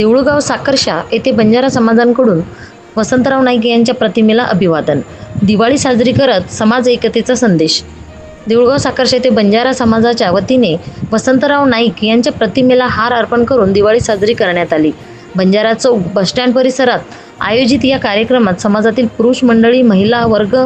देऊळगाव साखरशा येथे बंजारा समाजांकडून वसंतराव नाईक यांच्या प्रतिमेला अभिवादन. दिवाळी साजरी करत समाज एकतेचा संदेश. देऊळगाव साखरशा येथे बंजारा समाजाच्या वतीने वसंतराव नाईक यांच्या प्रतिमेला हार अर्पण करून दिवाळी साजरी करण्यात आली. बंजारा चौक बसस्टँड परिसरात आयोजित या कार्यक्रमात समाजातील पुरुष मंडळी महिला वर्ग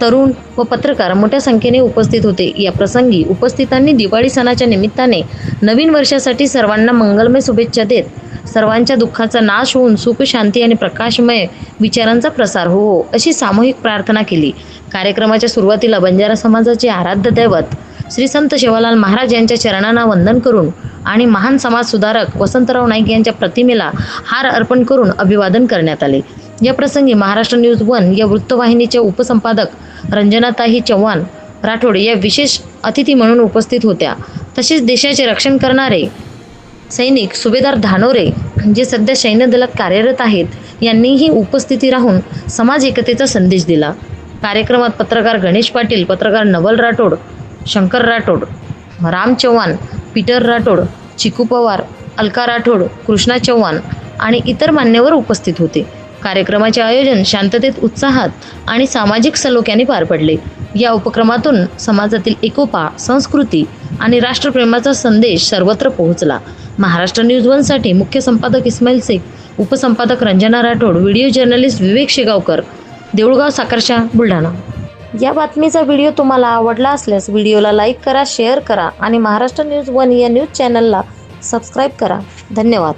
तरुण व पत्रकार मोठ्या संख्येने उपस्थित होते. या प्रसंगी उपस्थितांनी दिवाळी सणाच्या निमित्ताने नवीन वर्षासाठी सर्वांना मंगलमय शुभेच्छा देत सर्वांच्या दुःखाचा नाश होऊन सुख शांती आणि प्रकाशमय विचारांचा प्रसार हो, हो अशी सामूहिक प्रार्थना केली. कार्यक्रमाच्या सुरुवातीला बंजारा समाजाचे आराध्य दैवत श्री संत शिवालाल महाराज यांच्या चरणांना वंदन करून आणि महान समाज सुधारक वसंतराव नाईक यांच्या प्रतिमेला हार अर्पण करून अभिवादन करण्यात आले. या प्रसंगी महाराष्ट्र न्यूज वन या वृत्तवाहिनीच्या उपसंपादक रंजनाताई चव्हाण राठोड या विशेष अतिथी म्हणून उपस्थित होत्या. तसेच देशाचे रक्षण करणारे सैनिक सुभेदार धानोरे जे सध्या सैन्य दलात कार्यरत आहेत यांनीही उपस्थिती राहून समाज एकतेचा संदेश दिला. कार्यक्रमात पत्रकार गणेश पाटील पत्रकार नवल राठोड शंकर राठोड राम चव्हाण पीटर राठोड चिकू पवार अलका राठोड कृष्णा चव्हाण आणि इतर मान्यवर उपस्थित होते. कार्यक्रमाचे आयोजन शांततेत उत्साहात आणि सामाजिक सलोख्याने पार पडले. या उपक्रमातून समाजातील एकोपा संस्कृती आणि राष्ट्रप्रेमाचा संदेश सर्वत्र पोहोचला. महाराष्ट्र न्यूज वनसाठी मुख्य संपादक इस्माईल शेख उपसंपादक रंजना राठोड व्हिडिओ जर्नलिस्ट विवेक शेगावकर. देऊळगाव साखरशा बुलढाणा. या बातमीचा व्हिडिओ तुम्हाला आवडला असल्यास व्हिडिओला लाईक करा शेअर करा आणि महाराष्ट्र न्यूज वन या न्यूज चॅनलला सबस्क्राईब करा. धन्यवाद.